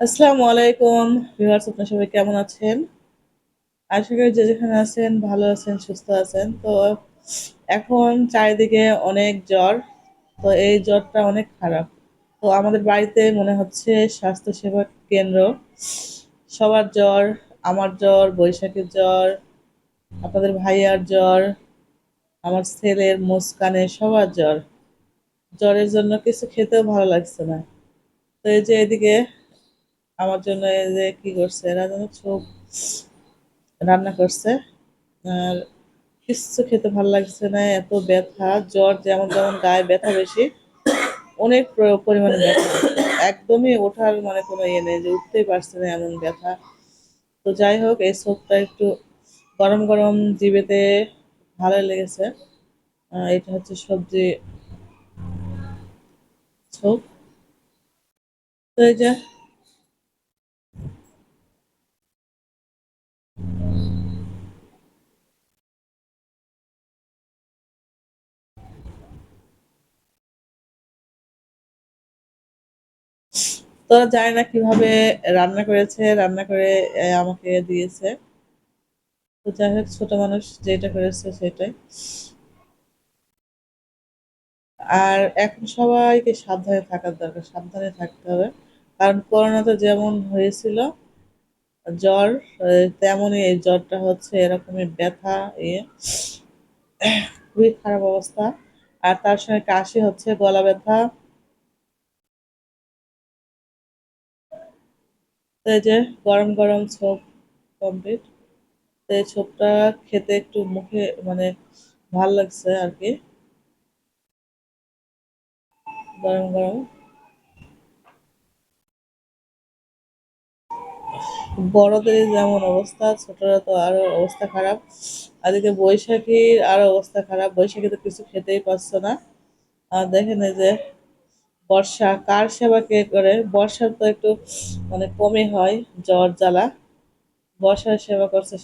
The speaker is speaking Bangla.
আসসালামু আলাইকুম ভিউয়ার্স, আপনার সবাই কেমন আছেন? আশা করি যে যেখানে আছেন ভালো আছেন, সুস্থ আছেন। তো এখন চারিদিকে অনেক জ্বর, তো এই জ্বরটা অনেক খারাপ। তো আমাদের বাড়িতে মনে হচ্ছে স্বাস্থ্য সেবা কেন্দ্র। সবার জ্বর, আমার জ্বর, বৈশাখীর জ্বর, আপনাদের ভাইয়ার জ্বর, আমার ছেলের মুস্কানের সবার জ্বর। জ্বরের জন্য কিছু খেতেও ভালো লাগছে না। তো এই যে এদিকে আমার জন্য যে কি করছে, এরা যেন খুব রান্না করছে। আর কিচ্ছু খেতে ভালো লাগছে না, এত ব্যথা, জ্বর যেমন যেমন গায়ে ব্যথা বেশি, অনেক প্র- পরিমাণে ব্যথা। একদমই ওঠার মানে কোনো ইয়ে নেই যে উঠতেই পারছে না এমন ব্যথা। তো যাই হোক, এই সোপটা একটু গরম গরম জিবেতে ভালো লেগেছে। এটা হচ্ছে সবজি স্যুপ তো এই যে তোরা জানি না কীভাবে রান্না করেছে, রান্না করে আমাকে দিয়েছে। তো যাই হোক, ছোট মানুষ যেটা করেছে সেটাই। আর এখন সবাইকে সাবধানে থাকার দরকার, সাবধানে থাকতে হবে। কারণ করোনাতে যেমন হয়েছিল, জ্বর তেমনই এই জ্বরটা হচ্ছে এরকমই ব্যথা ইয়ে খুবই খারাপ অবস্থা। আর তার সঙ্গে কাশি হচ্ছে, গলা ব্যথা। তো এই যে গরম গরম ছোপ কমপ্লিট তো এই ছোপটা খেতে একটু মুখে মানে ভালো লাগছে আর কি। গরম গরম। বড়দের যেমন অবস্থা, ছোটরা তো আরও অবস্থা খারাপ। এদিকে বৈশাখীর আরও অবস্থা খারাপ। বৈশাখী তো কিছু খেতেই পারছ না। আর দেখেন এই যে বর্ষা, কার সেবা কে করে? বর্ষার তো একটু মানে কমে হয়, জ্বর, জ্বালা। বর্ষার সেবা করছে